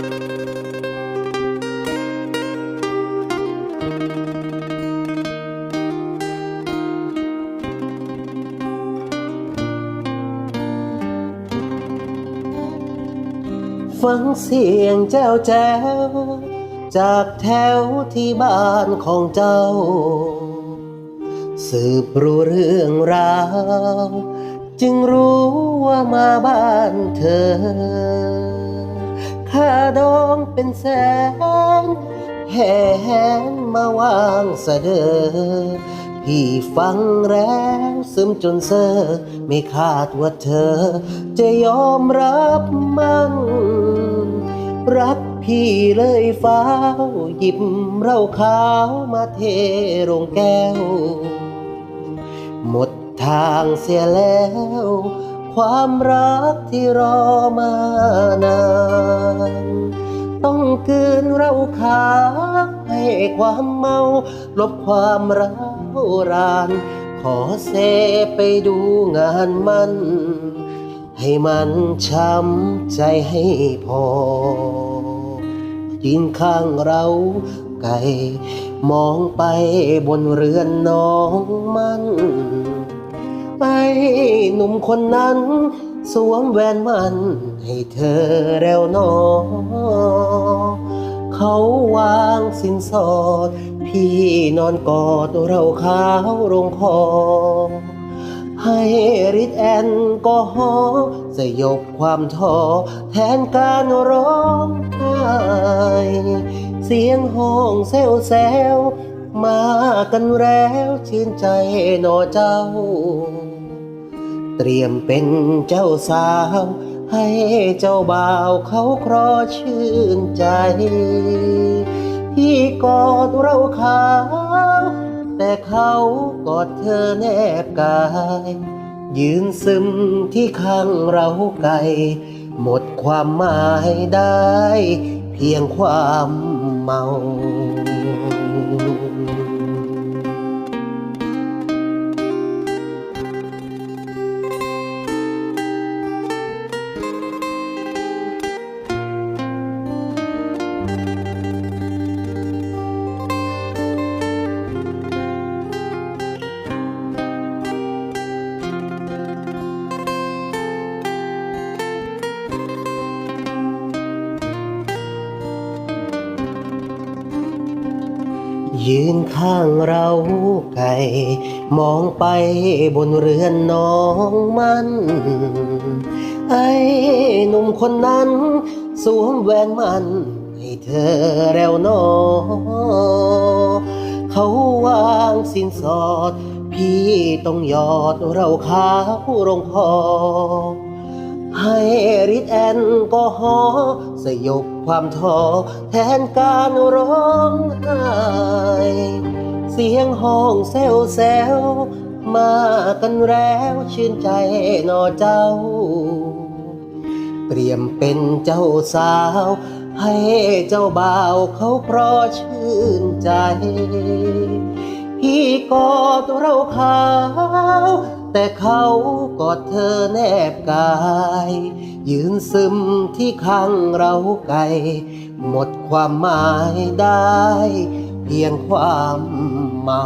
ฟังเสียงแจ้วแจ้วจากแถวที่บ้านของเจ้า สืบรู้เรื่องราว จึงรู้ว่ามาบ้านเธอ ค่าดองเป็นแสนแห่แหนมาวางเสดอพี่ฟังแล้วซึมจนเซอไม่คาดว่าเธอ จะยอมรับมันรักพี่เลยฟ้าหยิบเหล้าขาวมาเทลงแก้ว หมดทางเสียแล้ว ความรักที่รอมานาน ต้องกืนเราขาให้ความเมา ลบความร้าวราน ขอเซไปดูงานมัน ให้มันช้ำใจให้พอยินข้างเราไก่มองไปบนเรือนน้องมัน ไป หนุ่มคนนั้น สวมแหวนมันให้เธอแล้วนอเขาวางสินสอด พี่นอนกอดเราขาวลงคอ ให้ริดแอนก็ฮอสยบความท้อแทนการร้องไห้เสียงห้องเซลแซว มากันแล้วชื่นใจหนอเจ้า เตรียมเป็นเจ้าสาว ให้เจ้าบ่าวเขาครอชื่นใจ ที่กอดเราขาวแต่เขากอดเธอแนบกาย ยืนซึมที่ข้างเราไกลหมดความหมายได้ เพียงความเมา ยืนข้างเราไก่ มองไปบนเรือนน้องมัน ไอ้หนุ่มคนนั้น สวมแหวนมันให้เธอแล้วนอ เขาวางสินสอด พี่ต้องหยอดเราขาวลงคอ ให้ริดแอนก็ฮอสยบความท้อแทนการร้องไห้เสียงห้องเซลแซวมากันแล้วชื่นใจหนอเจ้า เตรียมเป็นเจ้าสาว ให้เจ้าบ่าวเขาเพราะชื่นใจ พี่กอดเราขาว แต่เขากอดเธอแนบกาย ยืนซึมที่ข้างเราไกลหมดความหมายได้ เพียงความเมา